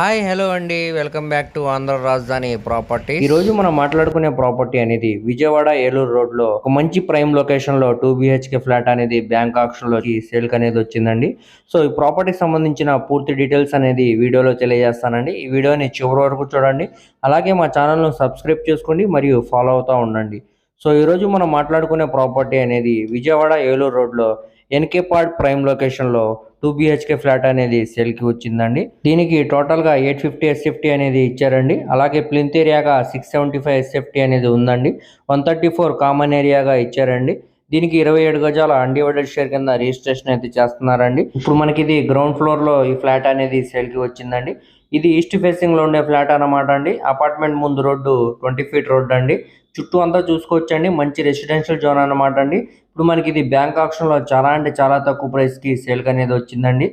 Hi hello అండి. Welcome back to Andhra రాజధాని property. ఈ రోజు మనం మాట్లాడుకునే ప్రాపర్టీ అనేది విజయవాడ ఏలూరు రోడ్లో ఒక మంచి ప్రైమ్ లొకేషన్లో టూ బిహెచ్కే ఫ్లాట్ అనేది బ్యాంక్ ఆప్షన్లో సేల్ అనేది వచ్చిందండి. సో ఈ ప్రాపర్టీకి సంబంధించిన పూర్తి డీటెయిల్స్ అనేది వీడియోలో తెలియజేస్తానండి. ఈ వీడియోని చివరి వరకు చూడండి. అలాగే మా ఛానల్ను సబ్స్క్రైబ్ చేసుకోండి మరియు ఫాలో అవుతూ ఉండండి. సో ఈరోజు మనం మాట్లాడుకునే ప్రాపర్టీ అనేది విజయవాడ ఏలూరు రోడ్లో ఎన్కే పార్ట్ ప్రైమ్ లొకేషన్లో టూ బిహెచ్కే ఫ్లాట్ అనేది సేల్కి వచ్చిందండి. దీనికి టోటల్గా ఎయిట్ ఫిఫ్టీ ఎస్ఎఫ్టీ అనేది ఇచ్చారండి. అలాగే ప్లింత్ ఏరియాగా సిక్స్ సెవెంటీ ఫైవ్ ఎస్ఎఫ్టీ అనేది ఉందండి. వన్ థర్టీ ఫోర్ కామన్ ఏరియాగా ఇచ్చారండి. దీనికి ఇరవై ఏడు గజాల అన్డివైడెడ్ షేర్ కింద రిజిస్ట్రేషన్ అయితే చేస్తున్నారండి. ఇప్పుడు మనకి ఇది గ్రౌండ్ ఫ్లోర్లో ఈ ఫ్లాట్ అనేది సేల్కి వచ్చిందండి. ఇది ఈస్ట్ ఫేసింగ్లో ఉండే ఫ్లాట్ అన్నమాట అండి. అపార్ట్మెంట్ ముందు రోడ్డు ట్వంటీ ఫీట్ రోడ్ అండి. చుట్టూ అంతా చూసుకోవచ్చండి. మంచి రెసిడెన్షియల్ జోన్ అనమాట అండి. ఇప్పుడు మనకి ఇది బ్యాంక్ ఆప్షన్లో చాలా అంటే చాలా తక్కువ ప్రైస్కి సేల్ అనేది వచ్చిందండి.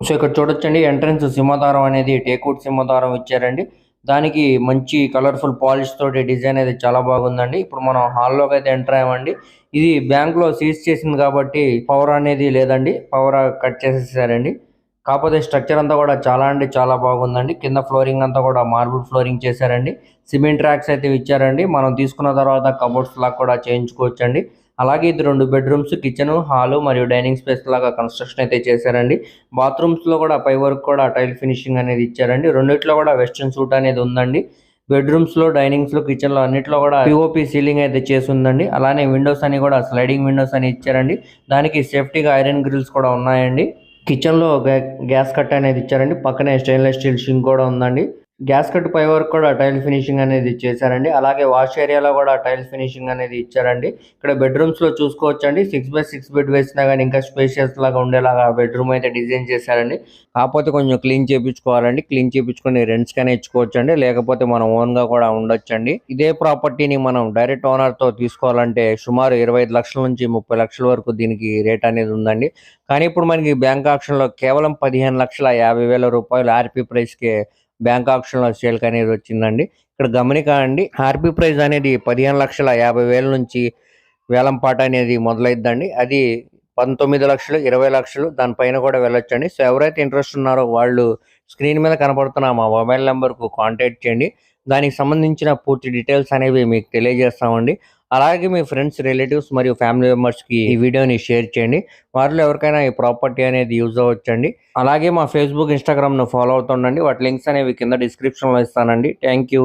సో ఇక్కడ చూడొచ్చండి. ఎంట్రన్స్ సింహద్వారం అనేది టేకూట్ సింహద్వారం ఇచ్చారండి. దానికి మంచి కలర్ఫుల్ పాలిష్ తోటి డిజైన్ అయితే చాలా బాగుందండి. ఇప్పుడు మనం హాల్లోకి అయితే ఎంటర్ అయ్యామండి. ఇది బ్యాంక్లో సీజ్ చేసింది కాబట్టి పవర్ అనేది లేదండి. పవర్ కట్ చేసేసారండి. కాకపోతే స్ట్రక్చర్ అంతా కూడా చాలా అంటే చాలా బాగుందండి. కింద ఫ్లోరింగ్ అంతా కూడా మార్బుల్ ఫ్లోరింగ్ చేశారండి. సిమెంట్ ట్రాక్స్ అయితే ఇచ్చారండి. మనం తీసుకున్న తర్వాత కబోర్డ్స్ లాగా కూడా చేయించుకోవచ్చండి. అలాగే ఇది రెండు బెడ్రూమ్స్ కిచెన్ హాలు మరియు డైనింగ్ స్పేస్ లాగా కన్స్ట్రక్షన్ అయితే చేశారండి. బాత్రూమ్స్లో కూడా పై వరకు కూడా టైల్ ఫినిషింగ్ అనేది ఇచ్చారండి. రెండిట్లో కూడా వెస్ట్రన్ సూట్ అనేది ఉందండి. బెడ్రూమ్స్లో డైనింగ్స్ కిచెన్లో అన్నిట్లో కూడా పిఓపి సీలింగ్ అయితే చేసి ఉందండి అలానే విండోస్ అని కూడా స్లైడింగ్ విండోస్ అని ఇచ్చారండి. దానికి సేఫ్టీగా ఐరన్ గ్రిల్స్ కూడా ఉన్నాయండి. కిచెన్లో గ్యాస్ కట్ అనేది ఇచ్చారండి. పక్కనే స్టెయిన్లెస్ స్టీల్ షింక్ కూడా ఉందండి. గ్యాస్ కట్ పై వరకు కూడా టైల్ ఫినిషింగ్ అనేది ఇచ్చేసారండి. అలాగే వాష్ ఏరియాలో కూడా టైల్ ఫినిషింగ్ అనేది ఇచ్చారండి. ఇక్కడ బెడ్రూమ్స్లో చూసుకోవచ్చండి. సిక్స్ బై సిక్స్ బెడ్ వేసినా కానీ ఇంకా స్పేషియస్ లాగా ఉండేలాగా బెడ్రూమ్ అయితే డిజైన్ చేశారండి. కాకపోతే కొంచెం క్లీన్ చేయించుకోవాలండి క్లీన్ చేయించుకొని రెంట్స్ కానీ ఇచ్చుకోవచ్చండి. లేకపోతే మనం ఓన్గా కూడా ఉండొచ్చండి. ఇదే ప్రాపర్టీని మనం డైరెక్ట్ ఓనర్తో తీసుకోవాలంటే సుమారు ఇరవై ఐదు లక్షల నుంచి ముప్పై లక్షల వరకు దీనికి రేట్ అనేది ఉందండి. కానీ ఇప్పుడు మనకి బ్యాంక్ ఆప్షన్లో కేవలం పదిహేను లక్షల యాభై వేల రూపాయలు ఆర్పీ ప్రైస్కి బ్యాంక్ ఆప్షన్లో సేల్కి అనేది వచ్చిందండి. ఇక్కడ గమనికండి ఆర్పీ ప్రైజ్ అనేది పదిహేను లక్షల యాభై వేల నుంచి వేలం పాట అనేది మొదలైద్దండి. అది పంతొమ్మిది లక్షలు ఇరవై లక్షలు దానిపైన కూడా వెళ్ళొచ్చండి. సో ఎవరైతే ఇంట్రెస్ట్ ఉన్నారో వాళ్ళు స్క్రీన్ మీద కనపడుతున్న మా మొబైల్ నెంబర్కు కాంటాక్ట్ చేయండి. దానికి సంబంధించిన పూర్తి డీటెయిల్స్ అనేవి మీకు తెలియజేస్తామండి. అలాగే మీ ఫ్రెండ్స్ రిలేటివ్స్ మరియు ఫ్యామిలీ మెంబర్స్కి ఈ వీడియోని షేర్ చేయండి. వారిలో ఎవరికైనా ఈ ప్రాపర్టీ అనేది యూజ్ అవ్వచ్చండి. అలాగే మా ఫేస్బుక్ ఇన్స్టాగ్రామ్ను ఫాలో అవుతుండండి. వాటి లింక్స్ అనేవి కింద డిస్క్రిప్షన్లో ఇస్తానండి. Thank you